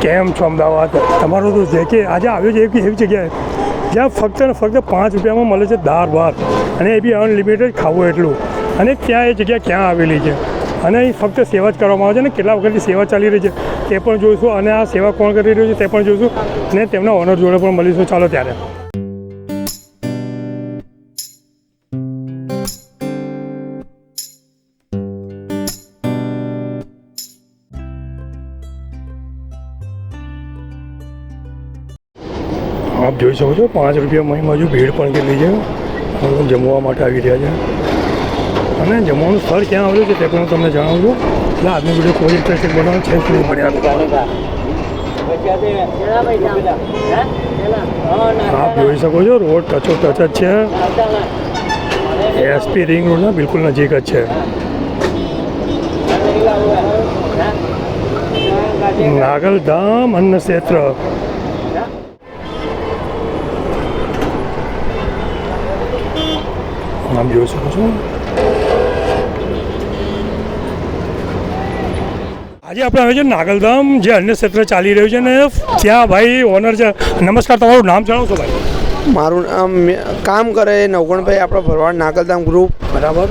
કેમ છો અમદાવાદ? તમારો તો જે કે આજે આવ્યો છે એવી એવી જગ્યાએ. જ્યાં ફક્ત ને ફક્ત પાંચ રૂપિયામાં મળે છે દાળ, ભાત. અને એ બી અનલિમિટેડ ખાવું એટલું. અને ત્યાં એ જગ્યા ક્યાં આવેલી છે? અને અહીં ફક્ત સેવા જ કરવામાં આવે છે અને કેટલા વખતથી સેવા ચાલી રહી છે? તે પણ જોઈશું. અને આ સેવા કોણ કરી રહ્યું છે તે પણ જોઈશું. અને તેમના ઓનર જોડે પણ મળીશું. ચાલો ત્યારે. આપ જોઈ શકો છો, પાંચ રૂપિયા મહિમાં હજુ ભીડ પણ કેટલી છે. જમવા માટે આવી રહ્યા છે. અને જમવાનું સ્થળ ક્યાં આવેલું છે તે પણ તમને જણાવું છું એટલે આજનો વીડિયો કોઈ ઇન્ટરેસ્ટિંગ બનાવવાનો છે નહીં પડ્યા આપ જોઈ શકો છો, રોડ ટચો ટચ જ છે. એસપી રિંગ રોડના બિલકુલ નજીક જ છે. નાગલધામ અન્ન ક્ષેત્ર આમ જોઈ શકો છો આજે આપણે આવે છે નાગલધામ જે અન્ય ક્ષેત્ર ચાલી રહ્યું છે ને ત્યાં ભાઈ ઓનર છે. નમસ્કાર તમારું નામ જણાવશો ભાઈ? મારું નામ કામ કરે નવગણભાઈ આપણો ભરવાડ નાગલધામ ગ્રુપ બરાબર.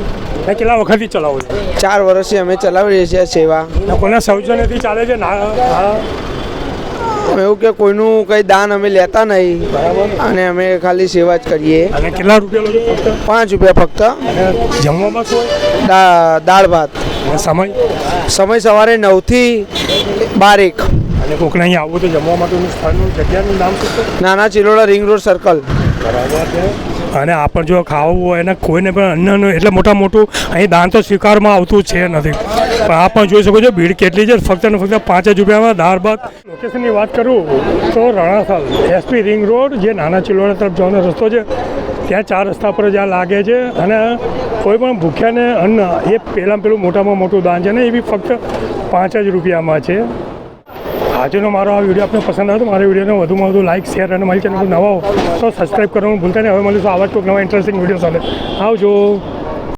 ને કેટલા વખતથી ચલાવો છો? ચાર વર્ષથી અમે ચલાવી રહ્યા છીએ સેવા. ને કોના સૌજન્યથી ચાલે છે? એવું કે કોઈનું કંઈ દાન અમે લેતા નહીં. બરાબર. અને અમે ખાલી સેવા જ કરીએ. અને કેટલા રૂપિયા પાંચ રૂપિયા ફક્ત. જમવામાં શું દાળ ભાત. સમય? સમય સવારે નવથી બાર એક અને કોકને અહીંયા આવવું તો જમવા માટેનું સ્થળનું જગ્યાનું નામ શું નાના ચિલોડા રિંગ રોડ સર્કલ. બરાબર છે. અને આપણ જો ખાવું હોય અને કોઈને પણ અન્ન એટલે મોટા મોટું અહીં દાન તો સ્વીકારમાં આવતું છે નથી પણ આ પણ જોઈ શકો છો, ભીડ કેટલી છે, ફક્ત ને ફક્ત પાંચ જ રૂપિયામાં દાળ ભાત. લોકેશનની વાત કરું, તો રણાસલ એસપી રિંગ રોડ જે નાના ચિલોડા તરફ જવાનો રસ્તો છે, ત્યાં ચાર રસ્તા પર જ્યાં લાગે છે, અને કોઈ પણ ભૂખ્યાને અન્ન, એ પહેલાં પેલું મોટામાં મોટું દાન છે ને, એ બી ફક્ત પાંચ જ રૂપિયામાં છે. આજનો મારો આ વીડિયો આપને પસંદ આવ્યો તો મારા વિડીયોને વધુમાં વધુ લાઇક શેર અને મારી ચેનલ નવા હો તો સબસ્ક્રાઈબ કરવાનું ભૂલતા નહીં. હવે મળીશું આવા જ કોઈક નવા ઇન્ટરેસ્ટિંગ વીડિયો સાથે. આવજો.